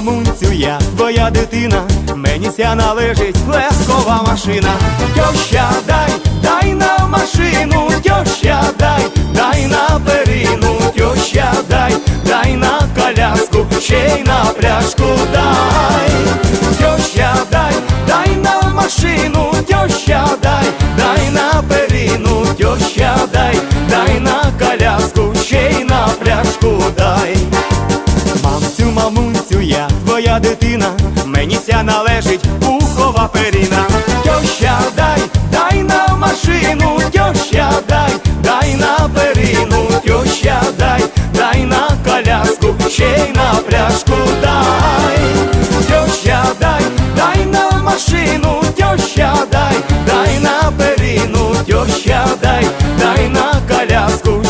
Мамунцю, я твоя дитина, мені ся належить лескова машина. Тьоща, моя дитина, мені ця належить пухова перина. Тьоща, дай, дай на машину, тьоща, дай, дай на перину, тьоща, дай, дай на коляску, ще й на пляшку.